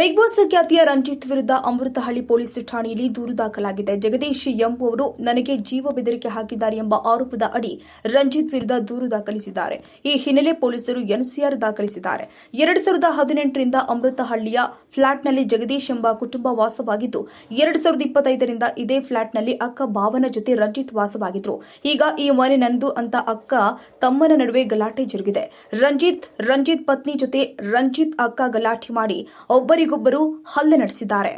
Big boss ಖ್ಯಾತಿಯ ರಂಜಿತ್ ವಿರುದ್ಧ Amruthahalli police ಠಾಣೆಯಲ್ಲಿ ದೂರು ದಾಖಲಾಗಿದೆ. ಜಗದೀಶ್ ಎಂಬುವರು ನನಗೆ ಜೀವ ಬೆದರಿಕೆ ಹಾಕಿದ್ದಾರೆ ಎಂಬ ಆರೋಪದ ಅಡಿ ರಂಜಿತ್ ವಿರುದ್ಧ ದೂರು ದಾಖಲಿಸಿದ್ದಾರೆ. ಈ ಹಿನ್ನೆಲೆ ಪೊಲೀಸರು ಎನ್ಸಿಆರ್ ದಾಖಲಿಸಿದ್ದಾರೆ. ಎರಡು ಸಾವಿರದ ಹದಿನೆಂಟರಿಂದ ಅಮೃತಹಳ್ಳಿಯ ಫ್ಲಾಟ್ನಲ್ಲಿ ಜಗದೀಶ್ ಎಂಬ ಕುಟುಂಬ ವಾಸವಾಗಿದ್ದು, ಎರಡು ಸಾವಿರದ ಇಪ್ಪತ್ತೈದರಿಂದ ಇದೇ ಫ್ಲಾಟ್ನಲ್ಲಿ ಅಕ್ಕ ಭಾವನ ಜೊತೆ ರಂಜಿತ್ ವಾಸವಾಗಿದ್ರು. ಈಗ ಈ ಮನೆ ನಂದು ಅಂತ ಅಕ್ಕ ತಮ್ಮನ ನಡುವೆ ಗಲಾಟೆ ಜರುಗಿದೆ. ರಂಜಿತ್ ರಂಜಿತ್ ಪತ್ನಿ ಜೊತೆ ರಂಜಿತ್ ಅಕ್ಕ ಗಲಾಟೆ ಮಾಡಿ ಒಬ್ಬರಿಗೊಬ್ಬರು ಹಲ್ಲೆ ನಡೆಸಿದ್ದಾರೆ.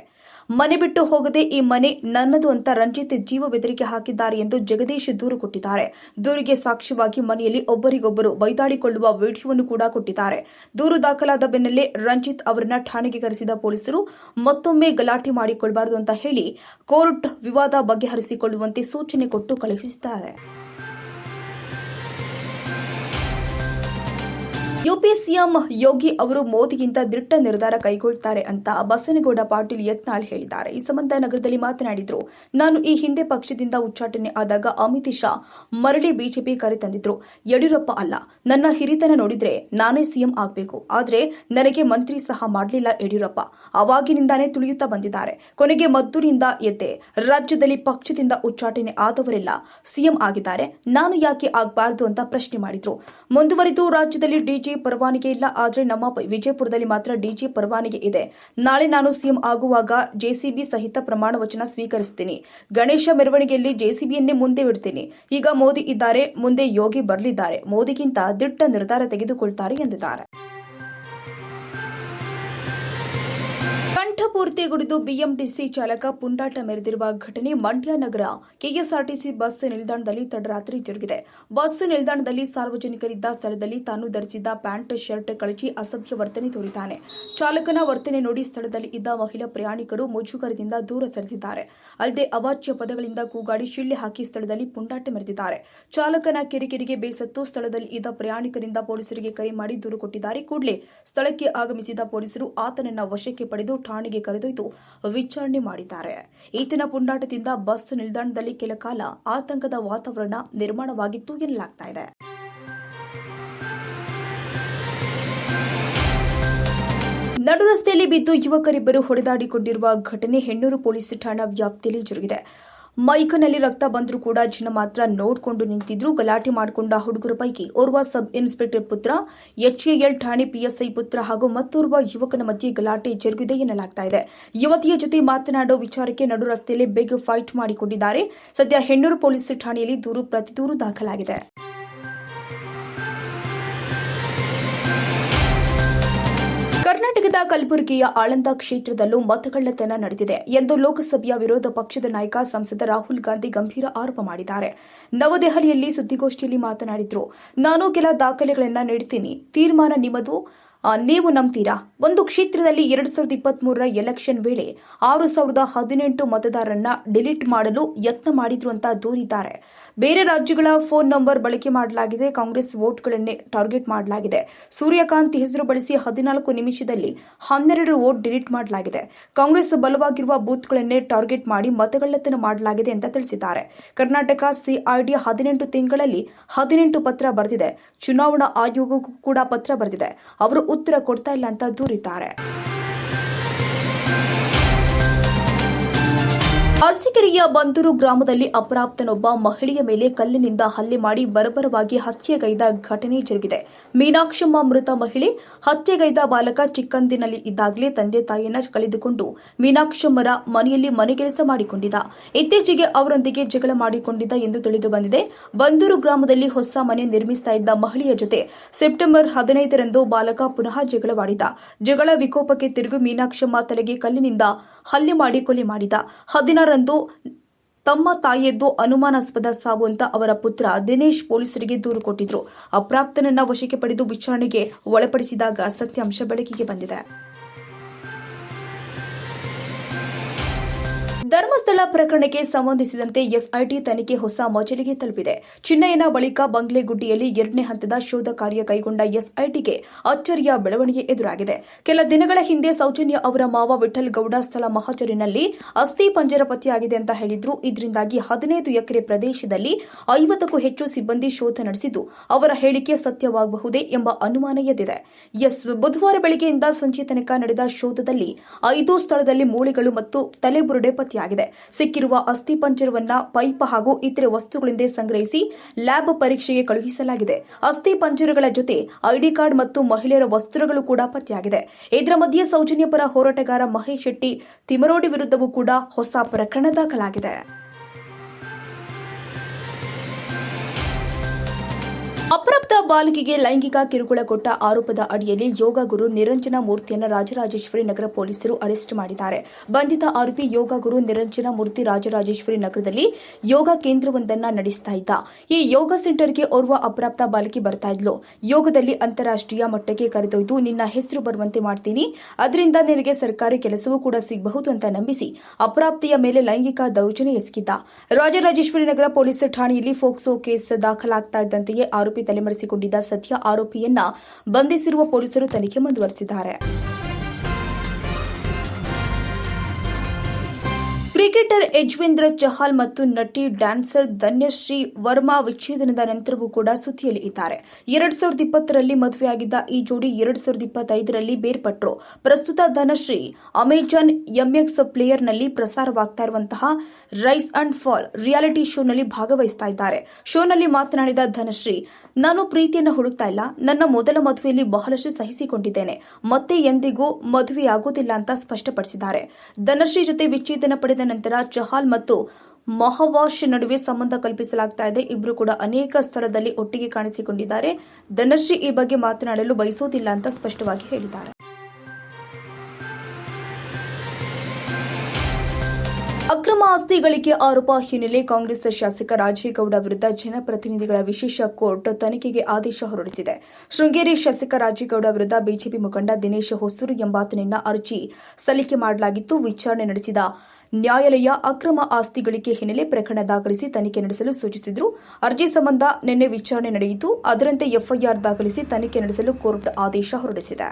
ಮನೆ ಬಿಟ್ಟು ಹೋಗದೆ ಈ ಮನೆ ನನ್ನದು ಅಂತ ರಂಜಿತ್ ಜೀವ ಬೆದರಿಕೆ ಹಾಕಿದ್ದಾರೆ ಎಂದು ಜಗದೀಶ್ ದೂರು ಕೊಟ್ಟಿದ್ದಾರೆ. ದೂರಿಗೆ ಸಾಕ್ಷ್ಯವಾಗಿ ಮನೆಯಲ್ಲಿ ಒಬ್ಬರಿಗೊಬ್ಬರು ಬೈದಾಡಿಕೊಳ್ಳುವ ವಿಡಿಯೋವನ್ನು ಕೂಡ ಕೊಟ್ಟಿದ್ದಾರೆ. ದೂರು ದಾಖಲಾದ ಬೆನ್ನಲ್ಲೇ ರಂಜಿತ್ ಅವರನ್ನ ಠಾಣೆಗೆ ಕರೆಸಿದ ಪೊಲೀಸರು, ಮತ್ತೊಮ್ಮೆ ಗಲಾಟೆ ಮಾಡಿಕೊಳ್ಳಬಾರದು ಅಂತ ಹೇಳಿ ಕೋರ್ಟ್ ವಿವಾದ ಬಗೆಹರಿಸಿಕೊಳ್ಳುವಂತೆ ಸೂಚನೆ ಕೊಟ್ಟು ಕಳುಹಿಸಿದ್ದಾರೆ. ಯುಪಿ ಸಿಎಂ ಯೋಗಿ ಅವರು ಮೋದಿಗಿಂತ ದಿಟ್ಟ ನಿರ್ಧಾರ ಕೈಗೊಳ್ತಾರೆ ಅಂತ ಬಸನಗೌಡ ಪಾಟೀಲ್ ಯತ್ನಾಳ್ ಹೇಳಿದ್ದಾರೆ. ಈ ಸಂಬಂಧ ನಗರದಲ್ಲಿ ಮಾತನಾಡಿದ್ರು. ನಾನು ಈ ಹಿಂದೆ ಪಕ್ಷದಿಂದ ಉಚ್ಚಾಟನೆ ಆದಾಗ ಅಮಿತ್ ಶಾ ಮರಳಿ ಬಿಜೆಪಿ ಕರೆ ತಂದಿದ್ರು ಯಡಿಯೂರಪ್ಪ ಅಲ್ಲ. ನನ್ನ ಹಿರಿತನ ನೋಡಿದ್ರೆ ನಾನೇ ಸಿಎಂ ಆಗಬೇಕು. ಆದ್ರೆ ನನಗೆ ಮಂತ್ರಿ ಸಹ ಮಾಡಲಿಲ್ಲ ಯಡಿಯೂರಪ್ಪ. ಅವಾಗಿನಿಂದಾನೇ ತುಳಿಯುತ್ತಾ ಬಂದಿದ್ದಾರೆ. ಕೊನೆಗೆ ಮದ್ದೂರಿಂದ ಎದ್ದೆ. ರಾಜ್ಯದಲ್ಲಿ ಪಕ್ಷದಿಂದ ಉಚ್ಚಾಟನೆ ಆದವರೆಲ್ಲ ಸಿಎಂ ಆಗಿದ್ದಾರೆ. ನಾನು ಯಾಕೆ ಆಗಬಾರದು ಅಂತ ಪ್ರಶ್ನೆ ಮಾಡಿದ್ರು. ಮುಂದುವರಿದು ರಾಜ್ಯದಲ್ಲಿ ಡಿಜಿ ಪರವಾನಗಿ ಇಲ್ಲ, ಆದರೆ ನಮ್ಮ ವಿಜಯಪುರದಲ್ಲಿ ಮಾತ್ರ ಡಿಜಿ ಪರವಾನಿಗೆ ಇದೆ. ನಾಳೆ ನಾನು ಸಿಎಂ ಆಗುವಾಗ ಜೆಸಿಬಿ ಸಹಿತ ಪ್ರಮಾಣ ವಚನ ಸ್ವೀಕರಿಸ್ತೀನಿ. ಗಣೇಶ ಮೆರವಣಿಗೆಯಲ್ಲಿ ಜೆಸಿಬಿಯನ್ನೇ ಮುಂದೆ ಬಿಡ್ತೀನಿ. ಈಗ ಮೋದಿ ಇದ್ದಾರೆ, ಮುಂದೆ ಯೋಗಿ ಬರಲಿದ್ದಾರೆ. ಮೋದಿಗಿಂತ ದಿಟ್ಟ ನಿರ್ಧಾರ ತೆಗೆದುಕೊಳ್ತಾರೆ ಎಂದಿದ್ದಾರೆ. ಕಂಠಪೂರ್ತಿ ಕುಡಿದು ಬಿಎಂಟಿಸಿ ಚಾಲಕ ಪುಂಡಾಟ ಮೆರೆದಿರುವ ಘಟನೆ ಮಂಡ್ಯ ನಗರ ಕೆಎಸ್ಆರ್ಟಿಸಿ ಬಸ್ ನಿಲ್ದಾಣದಲ್ಲಿ ತಡರಾತ್ರಿ ಜರುಗಿದೆ. ಬಸ್ ನಿಲ್ದಾಣದಲ್ಲಿ ಸಾರ್ವಜನಿಕರಿದ್ದ ಸ್ಥಳದಲ್ಲಿ ತಾನು ಧರಿಸಿದ್ದ ಪ್ಯಾಂಟ್, ಶರ್ಟ್ ಕಳಚಿ ಅಸಭ್ಯ ವರ್ತನೆ ತೋರಿದ್ದಾನೆ. ಚಾಲಕನ ವರ್ತನೆ ನೋಡಿ ಸ್ಥಳದಲ್ಲಿ ಇದ್ದ ಮಹಿಳಾ ಪ್ರಯಾಣಿಕರು ಮುಜುಗರದಿಂದ ದೂರ ಸರಿದಿದ್ದಾರೆ. ಅಲ್ಲದೆ ಅವಾಚ್ಯ ಪದಗಳಿಂದ ಕೂಗಾಡಿ ಶಿಳ್ಳೆ ಹಾಕಿ ಸ್ಥಳದಲ್ಲಿ ಪುಂಡಾಟ ಮೆರೆದಿದ್ದಾರೆ. ಚಾಲಕನ ಕಿರಿಕಿರಿಗೆ ಬೇಸತ್ತು ಸ್ಥಳದಲ್ಲಿ ಇದ್ದ ಪ್ರಯಾಣಿಕರಿಂದ ಪೊಲೀಸರಿಗೆ ಕರೆ ಮಾಡಿ ದೂರು ಕೊಟ್ಟಿದ್ದಾರೆ. ಕೂಡಲೇ ಸ್ಥಳಕ್ಕೆ ಆಗಮಿಸಿದ ಪೊಲೀಸರು ಆತನನ್ನ ವಶಕ್ಕೆ ಪಡೆದು ಠಾಣೆಗೆ ಕರೆದೊಯ್ದು ವಿಚಾರಣೆ ಮಾಡಿದ್ದಾರೆ. ಈತನ ಪುಂಡಾಟದಿಂದ ಬಸ್ ನಿಲ್ದಾಣದಲ್ಲಿ ಕೆಲ ಕಾಲ ಆತಂಕದ ವಾತಾವರಣ ನಿರ್ಮಾಣವಾಗಿತ್ತು ಎನ್ನಲಾಗ್ತಾ ಇದೆ. ನಡು ರಸ್ತೆಯಲ್ಲಿ ಬಿದ್ದು ಯುವಕರಿಬ್ಬರು ಹೊಡೆದಾಡಿಕೊಂಡಿರುವ ಘಟನೆ ಹೆಣ್ಣೂರು ಪೊಲೀಸ್ ಠಾಣಾ ವ್ಯಾಪ್ತಿಯಲ್ಲಿ ಜರುಗಿದೆ. ಮೈಕನಲ್ಲಿ ರಕ್ತ ಬಂದರೂ ಕೂಡ ಜನ ಮಾತ್ರ ನೋಡಿಕೊಂಡು ನಿಂತಿದ್ರು. ಗಲಾಟೆ ಮಾಡಿಕೊಂಡ ಹುಡುಗರ ಪೈಕಿ ಓರ್ವ ಸಬ್ ಇನ್ಸ್ಪೆಕ್ಟರ್ ಪುತ್ರ, ಎಚ್ಎಎಲ್ ಠಾಣೆ ಪಿಎಸ್ಐ ಪುತ್ರ ಹಾಗೂ ಮತ್ತೋರ್ವ ಯುವಕನ ಮಧ್ಯೆ ಗಲಾಟೆ ಜರುಗಿದೆ ಎನ್ನಲಾಗ್ತಾ ಇದೆ. ಯುವತಿಯ ಜೊತೆ ಮಾತನಾಡೋ ವಿಚಾರಕ್ಕೆ ನಡು ರಸ್ತೆಯಲ್ಲಿ ಬಿಗ್ ಫೈಟ್ ಮಾಡಿಕೊಂಡಿದ್ದಾರೆ. ಸದ್ಯ ಹೆಣ್ಣೂರು ಪೊಲೀಸ್ ಠಾಣೆಯಲ್ಲಿ ದೂರು ಪ್ರತಿ ದೂರು ದಾಖಲಾಗಿದೆ. ಕರ್ನಾಟಕದ ಕಲಬುರಗಿಯ ಆಳಂದ ಕ್ಷೇತ್ರದಲ್ಲೂ ಮತಗಳ್ಳತನ ನಡೆದಿದೆ ಎಂದು ಲೋಕಸಭೆಯ ವಿರೋಧ ಪಕ್ಷದ ನಾಯಕ ಸಂಸದ ರಾಹುಲ್ ಗಾಂಧಿ ಗಂಭೀರ ಆರೋಪ ಮಾಡಿದ್ದಾರೆ. ನವದೆಹಲಿಯಲ್ಲಿ ಸುದ್ದಿಗೋಷ್ಠಿಯಲ್ಲಿ ಮಾತನಾಡಿದ್ರು, ನಾನು ಕೆಲ ದಾಖಲೆಗಳನ್ನು ನೀಡ್ತೀನಿ. ತೀರ್ಮಾನ ನಿಮ್ಮದು. ನೀವು ನಂಬ್ತೀರಾ? ಒಂದು ಕ್ಷೇತ್ರದಲ್ಲಿ ಎರಡು ಸಾವಿರದ ಇಪ್ಪತ್ತ್ ಮೂರರ ಎಲೆಕ್ಷನ್ ವೇಳೆ ಆರು ಸಾವಿರದ ಹದಿನೆಂಟು ಮತದಾರರನ್ನ ಡಿಲೀಟ್ ಮಾಡಲು ಯತ್ನ ಮಾಡಿದ್ರು ಅಂತ ದೂರಿದ್ದಾರೆ. ಬೇರೆ ರಾಜ್ಯಗಳ ಫೋನ್ ನಂಬರ್ ಬಳಕೆ ಮಾಡಲಾಗಿದೆ. ಕಾಂಗ್ರೆಸ್ ವೋಟ್ಗಳನ್ನೇ ಟಾರ್ಗೆಟ್ ಮಾಡಲಾಗಿದೆ. ಸೂರ್ಯಕಾಂತ್ ಹೆಸರು ಬಳಸಿ ಹದಿನಾಲ್ಕು ನಿಮಿಷದಲ್ಲಿ ಹನ್ನೆರಡು ವೋಟ್ ಡಿಲೀಟ್ ಮಾಡಲಾಗಿದೆ. ಕಾಂಗ್ರೆಸ್ ಬಲವಾಗಿರುವ ಬೂತ್ಗಳನ್ನೇ ಟಾರ್ಗೆಟ್ ಮಾಡಿ ಮತಗಳ್ಳತನ ಮಾಡಲಾಗಿದೆ ಅಂತ ತಿಳಿಸಿದ್ದಾರೆ. ಕರ್ನಾಟಕ ಸಿಐಡಿ ಹದಿನೆಂಟು ತಿಂಗಳಲ್ಲಿ ಹದಿನೆಂಟು ಪತ್ರ ಬರೆದಿದೆ. ಚುನಾವಣಾ ಆಯೋಗಕ್ಕೂ ಕೂಡ ಪತ್ರ ಬರೆದಿದೆ. ಅವರು ಉತ್ತರ ಕೊಡ್ತಾ ಇಲ್ಲ ಅಂತ ದೂರಿದ್ದಾರೆ. ಅರಸೀಕೆರೆಯ ಬಂದೂರು ಗ್ರಾಮದಲ್ಲಿ ಅಪ್ರಾಪ್ತನೊಬ್ಬ ಮಹಿಳೆಯ ಮೇಲೆ ಕಲ್ಲಿನಿಂದ ಹಲ್ಲೆ ಮಾಡಿ ಬರಬರವಾಗಿ ಹತ್ಯೆಗೈದ ಘಟನೆ ಜರುಗಿದೆ. ಮೀನಾಕ್ಷಮ್ಮ ಮೃತ ಮಹಿಳೆ ಹತ್ಯೆಗೈದ ಬಾಲಕ ಚಿಕ್ಕಂದಿನಲ್ಲಿ ಇದ್ದಾಗಲೇ ತಂದೆ ತಾಯಿಯನ್ನ ಕಳೆದುಕೊಂಡು ಮೀನಾಕ್ಷಮ್ಮರ ಮನೆಯಲ್ಲಿ ಮನೆಗೆಲಸ ಮಾಡಿಕೊಂಡಿದ್ದ. ಇತ್ತೀಚೆಗೆ ಅವರೊಂದಿಗೆ ಜಗಳ ಮಾಡಿಕೊಂಡಿದ್ದ ಎಂದು ತಿಳಿದು ಬಂದಿದೆ. ಬಂದೂರು ಗ್ರಾಮದಲ್ಲಿ ಹೊಸ ಮನೆ ನಿರ್ಮಿಸ್ತಾ ಇದ್ದ ಮಹಿಳೆಯ ಜೊತೆ ಸೆಪ್ಟೆಂಬರ್ ಹದಿನೈದರಂದು ಬಾಲಕ ಪುನಃ ಜಗಳವಾಡಿದ. ಜಗಳ ವಿಕೋಪಕ್ಕೆ ತಿರುಗಿ ಮೀನಾಕ್ಷಮ್ಮ ತಲೆಗೆ ಕಲ್ಲಿನಿಂದ ಹಲ್ಲೆ ಮಾಡಿ ಕೊಲೆ ಮಾಡಿದ. ಹದಿನಾರರಂದು ತಮ್ಮ ತಾಯಿಯದ್ದು ಅನುಮಾನಾಸ್ಪದ ಸಾವು ಅಂತ ಅವರ ಪುತ್ರ ದಿನೇಶ್ ಪೊಲೀಸರಿಗೆ ದೂರು ಕೊಟ್ಟಿದ್ರು. ಅಪ್ರಾಪ್ತನನ್ನ ವಶಕ್ಕೆ ಪಡೆದು ವಿಚಾರಣೆಗೆ ಒಳಪಡಿಸಿದಾಗ ಸತ್ಯಾಂಶ ಬೆಳಕಿಗೆ ಬಂದಿದೆ. ಧರ್ಮಸ್ಥಳ ಪ್ರಕರಣಕ್ಕೆ ಸಂಬಂಧಿಸಿದಂತೆ ಎಸ್ಐಟಿ ತನಿಖೆ ಹೊಸ ಮಜಲಿಗೆ ತಲುಪಿದೆ. ಚಿನ್ನಯ್ಯನ ಬಳಿಕ ಬಂಗ್ಲೆಗುಡ್ಡಿಯಲ್ಲಿ ಎರಡನೇ ಹಂತದ ಶೋಧ ಕಾರ್ಯ ಕೈಗೊಂಡ ಎಸ್ಐಟಿಗೆ ಅಚ್ಚರಿಯ ಬೆಳವಣಿಗೆ ಎದುರಾಗಿದೆ. ಕೆಲ ದಿನಗಳ ಹಿಂದೆ ಸೌಜನ್ಯ ಅವರ ಮಾವ ವಿಠಲ್ ಗೌಡ ಸ್ಥಳ ಮಹಾಚರಿನಲ್ಲಿ ಅಸ್ಥಿ ಪಂಜರ ಪತ್ತೆಯಾಗಿದೆ ಅಂತ ಹೇಳಿದ್ರು. ಇದರಿಂದಾಗಿ ಹದಿನೈದು ಎಕರೆ ಪ್ರದೇಶದಲ್ಲಿ ಐವತ್ತಕ್ಕೂ ಹೆಚ್ಚು ಸಿಬ್ಬಂದಿ ಶೋಧ ನಡೆಸಿದ್ದು, ಅವರ ಹೇಳಿಕೆ ಸತ್ಯವಾಗಬಹುದೇ ಎಂಬ ಅನುಮಾನ ಎದ್ದಿದೆ. ಎಸ್ ಬುಧವಾರ ಬೆಳಗ್ಗೆಯಿಂದ ಸಂಜೆ ತನಕ ನಡೆದ ಶೋಧದಲ್ಲಿ ಐದು ಸ್ಥಳದಲ್ಲಿ ಮೂಳೆಗಳು ಮತ್ತು ತಲೆಬುರುಡೆ ಪತ್ತೆಯಾಗಿದೆ. ಸಿಕ್ಕಿರುವ ಅಸ್ಥಿ ಪಂಜರವನ್ನ ಪೈಪ್ ಹಾಗೂ ಇತರೆ ವಸ್ತುಗಳಿಂದ ಸಂಗ್ರಹಿಸಿ ಲ್ಯಾಬ್ ಪರೀಕ್ಷೆಗೆ ಕಳುಹಿಸಲಾಗಿದೆ. ಅಸ್ಥಿ ಪಂಜರಗಳ ಜೊತೆ ಐಡಿ ಕಾರ್ಡ್ ಮತ್ತು ಮಹಿಳೆಯರ ವಸ್ತ್ರಗಳು ಕೂಡ ಪತ್ತೆಯಾಗಿದೆ. ಇದರ ಮಧ್ಯೆ ಸೌಜನ್ಯ ಪರ ಹೋರಾಟಗಾರ ಮಹೇಶ್ ಶೆಟ್ಟಿ ತಿಮರೋಡಿ ವಿರುದ್ಧವೂ ಕೂಡ ಹೊಸ ಪ್ರಕರಣ ದಾಖಲಾಗಿದೆ. ಬಾಲಕಿಗೆ ಲೈಂಗಿಕ ಕಿರುಕುಳ ಕೊಟ್ಟ ಆರೋಪದ ಅಡಿಯಲ್ಲಿ ಯೋಗ ಗುರು ನಿರಂಜನ ಮೂರ್ತಿಯನ್ನು ರಾಜರಾಜೇಶ್ವರಿ ನಗರ ಪೊಲೀಸರು ಅರೆಸ್ಟ್ ಮಾಡಿದ್ದಾರೆ. ಬಂಧಿತ ಆರೋಪಿ ಯೋಗ ಗುರು ನಿರಂಜನ ಮೂರ್ತಿ ರಾಜರಾಜೇಶ್ವರಿ ನಗರದಲ್ಲಿ ಯೋಗ ಕೇಂದ್ರವೊಂದನ್ನ ನಡೆಸ್ತಾ ಇದ್ದ. ಈ ಯೋಗ ಸೆಂಟರ್ಗೆ ಓರ್ವ ಅಪ್ರಾಪ್ತ ಬಾಲಕಿ ಬರ್ತಾ ಇದ್ಲು. ಯೋಗದಲ್ಲಿ ಅಂತಾರಾಷ್ಟ್ರೀಯ ಮಟ್ಟಕ್ಕೆ ಕರೆದೊಯ್ದು ನಿನ್ನ ಹೆಸರು ಬರುವಂತೆ ಮಾಡ್ತೀನಿ. ಅದರಿಂದ ನಿನಗೆ ಸರ್ಕಾರಿ ಕೆಲಸವೂ ಕೂಡ ಸಿಗಬಹುದು ಅಂತ ನಂಬಿಸಿ ಅಪ್ರಾಪ್ತಿಯ ಮೇಲೆ ಲೈಂಗಿಕ ದೌರ್ಜನ್ಯ ಎಸಗಿದ್ದ. ರಾಜರಾಜೇಶ್ವರಿ ನಗರ ಪೊಲೀಸ್ ಠಾಣೆಯಲ್ಲಿ ಫೋಕ್ಸೋ ಕೇಸ್ ದಾಖಲಾಗ್ತಾ ಇದ್ದಂತೆಯೇ ಆರೋಪಿ ತಲೆಮರೆಸಿಕೊಂಡಿದ್ದ ಸತ್ಯ ಆರೋಪಿಯನ್ನ ಬಂಧಿಸಿರುವ ಪೊಲೀಸರು ತನಿಖೆ ಮುಂದುವರೆಸಿದ್ದಾರೆ. ಕ್ರಿಕೆಟರ್ ಯಜ್ವೇಂದ್ರ ಚಹಲ್ ಮತ್ತು ನಟಿ ಡ್ಯಾನ್ಸರ್ ಧನ್ಯಶ್ರೀ ವರ್ಮಾ ವಿಚ್ಛೇದನದ ನಂತರವೂ ಕೂಡ ಸುದ್ದಿಯಲ್ಲಿ ಇದ್ದಾರೆ ಎರಡ್ ಸಾವಿರದ ಇಪ್ಪತ್ತರಲ್ಲಿ ಮದುವೆಯಾಗಿದ್ದ ಈ ಜೋಡಿ ಎರಡ್ ಸಾವಿರದ ಇಪ್ಪತ್ತೈದರಲ್ಲಿ ಬೇರ್ಪಟ್ಟರು ಪ್ರಸ್ತುತ ಧನಶ್ರೀ ಅಮೆಜಾನ್ ಎಂಎಕ್ಸ್ ಪ್ಲೇಯರ್ನಲ್ಲಿ ಪ್ರಸಾರವಾಗ್ತಾ ಇರುವಂತಹ ರೈಸ್ ಅಂಡ್ ಫಾಲ್ ರಿಯಾಲಿಟಿ ಶೋನಲ್ಲಿ ಭಾಗವಹಿಸ್ತಾ ಇದ್ದಾರೆ. ಶೋನಲ್ಲಿ ಮಾತನಾಡಿದ ಧನಶ್ರೀ, ನಾನು ಪ್ರೀತಿಯನ್ನು ಹುಡುಕ್ತಾ ಇಲ್ಲ. ನನ್ನ ಮೊದಲ ಮದುವೆಯಲ್ಲಿ ಬಹಳಷ್ಟು ಸಹಿಸಿಕೊಂಡಿದ್ದೇನೆ. ಮತ್ತೆ ಎಂದಿಗೂ ಮದುವೆಯಾಗುವುದಿಲ್ಲ ಅಂತ ಸ್ಪಷ್ಟಪಡಿಸಿದ್ದಾರೆ. ಧನಶ್ರೀ ಜೊತೆ ವಿಚ್ಛೇದನ ಪಡೆದ ನಂತರ ಚಹಾಲ್ ಮತ್ತು ಮಹವಾಶ್ ನಡುವೆ ಸಂಬಂಧ ಕಲ್ಪಿಸಲಾಗ್ತಾ ಇದೆ. ಇಬ್ರು ಕೂಡ ಅನೇಕ ಸ್ಥಳದಲ್ಲಿ ಒಟ್ಟಿಗೆ ಕಾಣಿಸಿಕೊಂಡಿದ್ದಾರೆ. ಧನಶ್ರೀ ಈ ಬಗ್ಗೆ ಮಾತನಾಡಲು ಬಯಸುವುದಿಲ್ಲ ಅಂತ ಸ್ಪಷ್ಟವಾಗಿ ಹೇಳಿದ್ದಾರೆ. ಅಕ್ರಮ ಆಸ್ತಿ ಗಳಿಕೆ ಆರೋಪ ಹಿನ್ನೆಲೆ ಕಾಂಗ್ರೆಸ್ ಶಾಸಕ ರಾಜೇಗೌಡ ವಿರುದ್ಧ ಜನಪ್ರತಿನಿಧಿಗಳ ವಿಶೇಷ ಕೋರ್ಟ್ ತನಿಖೆಗೆ ಆದೇಶ ಹೊರಡಿಸಿದೆ. ಶೃಂಗೇರಿ ಶಾಸಕ ರಾಜೇಗೌಡ ವಿರುದ್ಧ ಬಿಜೆಪಿ ಮುಖಂಡ ದಿನೇಶ್ ಹೊಸೂರು ಎಂಬಾತನಿಂದ ಅರ್ಜಿ ಸಲ್ಲಿಕೆ ಮಾಡಲಾಗಿತ್ತು. ವಿಚಾರಣೆ ನಡೆಸಿದ ನ್ಯಾಯಾಲಯ ಅಕ್ರಮ ಆಸ್ತಿ ಗಳಿಕೆ ಹಿನ್ನೆಲೆ ಪ್ರಕರಣ ದಾಖಲಿಸಿ ತನಿಖೆ ನಡೆಸಲು ಸೂಚಿಸಿದ್ರು. ಅರ್ಜಿ ಸಂಬಂಧ ನಿನ್ನೆ ವಿಚಾರಣೆ ನಡೆಯಿತು. ಅದರಂತೆ ಎಫ್ಐಆರ್ ದಾಖಲಿಸಿ ತನಿಖೆ ನಡೆಸಲು ಕೋರ್ಟ್ ಆದೇಶ ಹೊರಡಿಸಿದೆ.